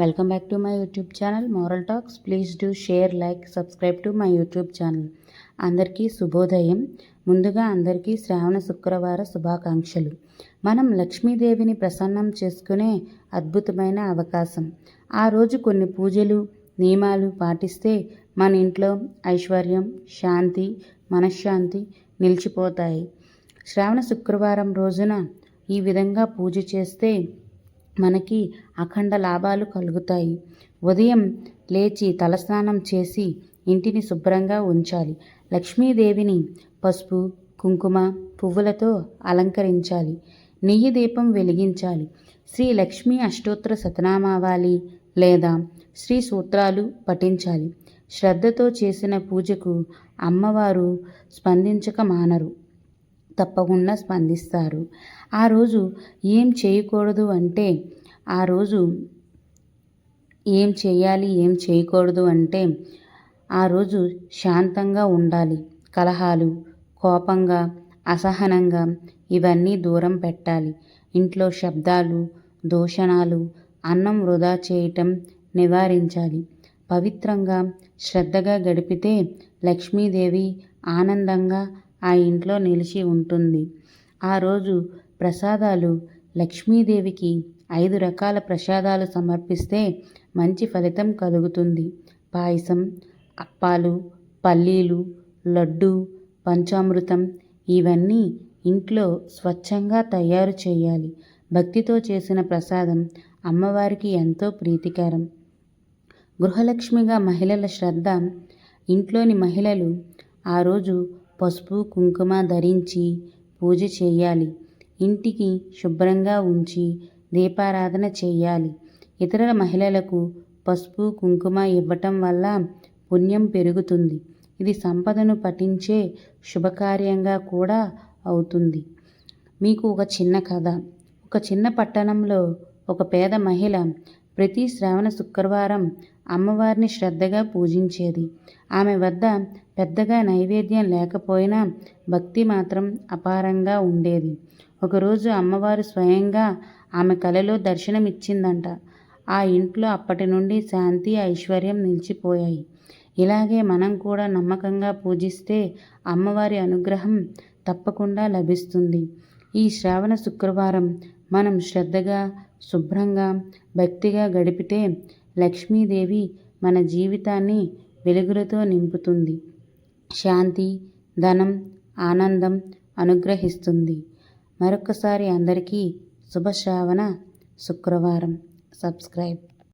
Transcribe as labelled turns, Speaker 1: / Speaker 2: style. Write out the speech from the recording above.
Speaker 1: Welcome back to my YouTube channel moral talks please do share like subscribe to my YouTube channel అందరికీ శుభోదయం. ముందుగా అందరికీ శ్రావణ శుక్రవార శుభాకాంక్షలు. మనం లక్ష్మీదేవిని ప్రసన్నం చేసుకునే అద్భుతమైన అవకాశం. ఆ రోజు కొన్ని పూజలు నియమాలు పాటిస్తే మన ఇంట్లో ఐశ్వర్యం శాంతి మనశ్శాంతి నిలిచిపోతాయి. శ్రావణ శుక్రవారం రోజున ఈ విధంగా పూజ చేస్తే మనకి అఖండ లాభాలు కలుగుతాయి. ఉదయం లేచి తలస్నానం చేసి ఇంటిని శుభ్రంగా ఉంచాలి. లక్ష్మీదేవిని పసుపు కుంకుమ పువ్వులతో అలంకరించాలి. నెయ్యి దీపం వెలిగించాలి. శ్రీ లక్ష్మీ అష్టోత్తర సతనామావాలి లేదా శ్రీ సూత్రాలు పఠించాలి. శ్రద్ధతో చేసిన పూజకు అమ్మవారు స్పందించక మానరు. తప్పకుండా స్పందిస్తారు. ఆ రోజు ఏం చేయకూడదు అంటే ఆ రోజు ఏం చేయాలి ఏం చేయకూడదు అంటే ఆ రోజు శాంతంగా ఉండాలి. కలహాలు కోపంగా అసహనంగా ఇవన్నీ దూరం పెట్టాలి. ఇంట్లో శబ్దాలు దూషణాలు అన్నం వృధా చేయటం నివారించాలి. పవిత్రంగా శ్రద్ధగా గడిపితే లక్ష్మీదేవి ఆనందంగా ఆ ఇంట్లో నిలిచి ఉంటుంది. ఆ రోజు ప్రసాదాలు లక్ష్మీదేవికి ఐదు రకాల ప్రసాదాలు సమర్పిస్తే మంచి ఫలితం కలుగుతుంది. పాయసం అప్పాలు పల్లీలు లడ్డు పంచామృతం ఇవన్నీ ఇంట్లో స్వచ్ఛంగా తయారు చేయాలి. భక్తితో చేసిన ప్రసాదం అమ్మవారికి ఎంతో ప్రీతికరం. గృహలక్ష్మిగా మహిళల శ్రద్ధ ఇంట్లోని మహిళలు ఆ రోజు పసుపు కుంకుమ ధరించి పూజ చేయాలి. ఇంటికి శుభ్రంగా ఉంచి దీపారాధన చేయాలి. ఇతర మహిళలకు పసుపు కుంకుమ ఇవ్వటం వల్ల పుణ్యం పెరుగుతుంది. ఇది సంపదను పఠించే శుభకార్యంగా కూడా అవుతుంది. మీకు ఒక చిన్న కథ. ఒక చిన్న పట్టణంలో ఒక పేద మహిళ ప్రతి శ్రావణ శుక్రవారం అమ్మవారిని శ్రద్ధగా పూజించేది. ఆమె వద్ద పెద్దగా నైవేద్యం లేకపోయినా భక్తి మాత్రం అపారంగా ఉండేది. ఒకరోజు అమ్మవారు స్వయంగా ఆమె కలలో దర్శనమిచ్చిందంట. ఆ ఇంట్లో అప్పటి నుండి శాంతి ఐశ్వర్యం నిలిచిపోయాయి. ఇలాగే మనం కూడా నమ్మకంగా పూజిస్తే అమ్మవారి అనుగ్రహం తప్పకుండా లభిస్తుంది. ఈ శ్రావణ శుక్రవారం మనం శ్రద్ధగా శుభ్రంగా భక్తిగా గడిపితే లక్ష్మీదేవి మన జీవితాన్ని వెలుగులతో నింపుతుంది. శాంతి ధనం ఆనందం అనుగ్రహిస్తుంది. మరొకసారి అందరికీ శుభ శ్రావణ శుక్రవారం. సబ్స్క్రైబ్.